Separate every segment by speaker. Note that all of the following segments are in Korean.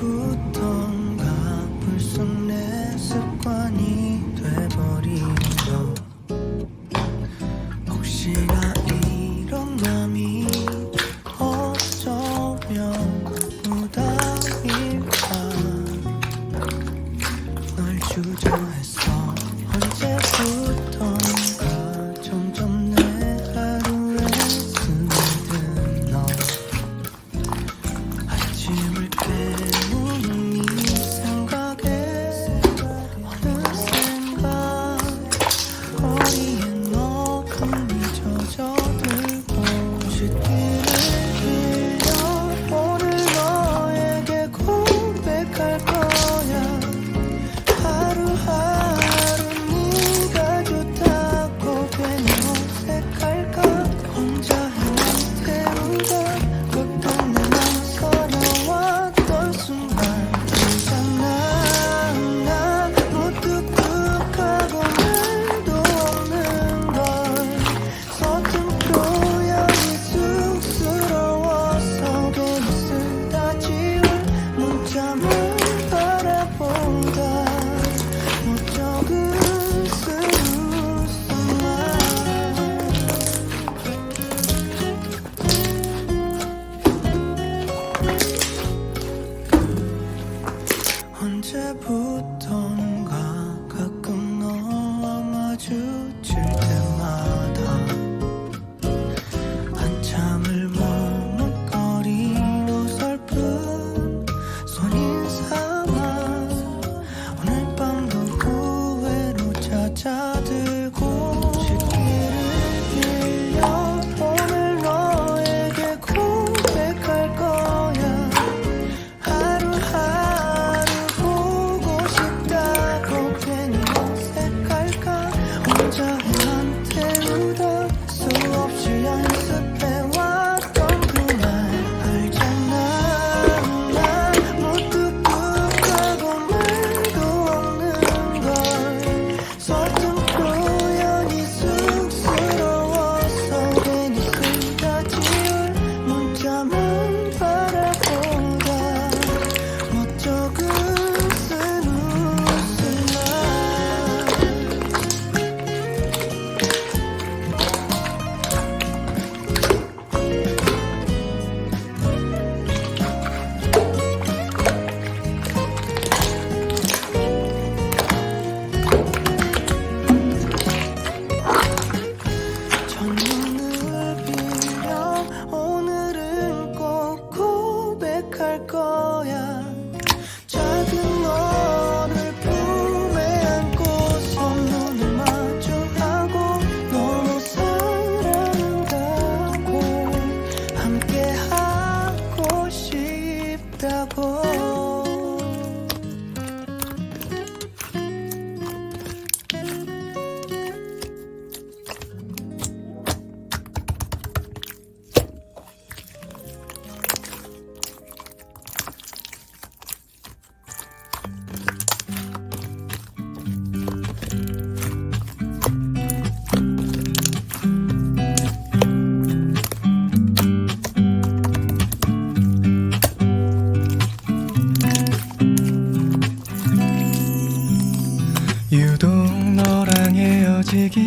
Speaker 1: could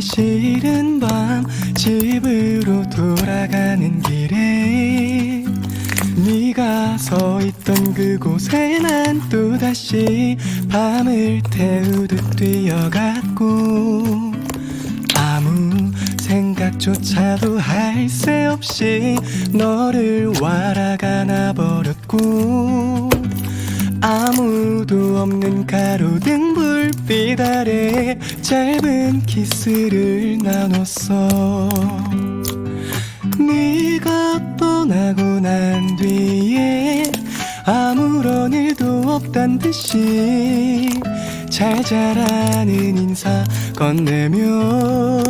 Speaker 1: 싫은 밤 집으로 돌아가는 길에 네가 서 있던 그곳에 난 또다시 밤을 태우듯 뛰어갔고 아무 생각조차도 할 새 없이 너를 와라가나 버렸고 아무도 없는 가로등 불 빛 아래 짧은 키스를 나눴어. 네가 떠나고 난 뒤에 아무런 일도 없단 듯이 잘 자라는 인사 건네며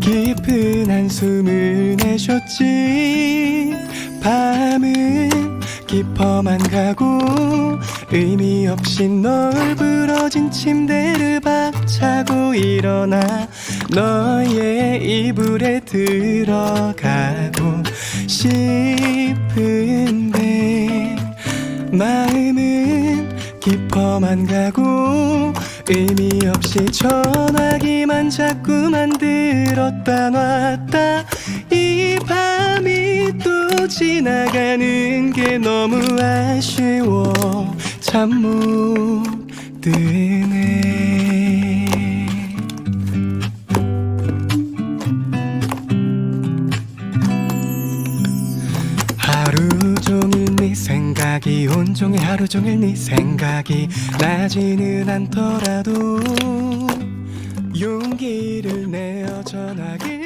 Speaker 1: 깊은 한숨을 내셨지. 밤은 깊어만 가고 의미 없이 널부러진 침대를 박차고 일어나 너의 이불에 들어가고 싶은데 마음은
Speaker 2: 깊어만 가고 의미 없이 전화기만 자꾸만 들었다 놨다. 이 밤이 또 지나가는 게 너무 아쉬워. 잠못 드네. 하루 종일 네 생각이 온종일 하루 종일 네 생각이 나지는 않더라도 용기를 내어 전화기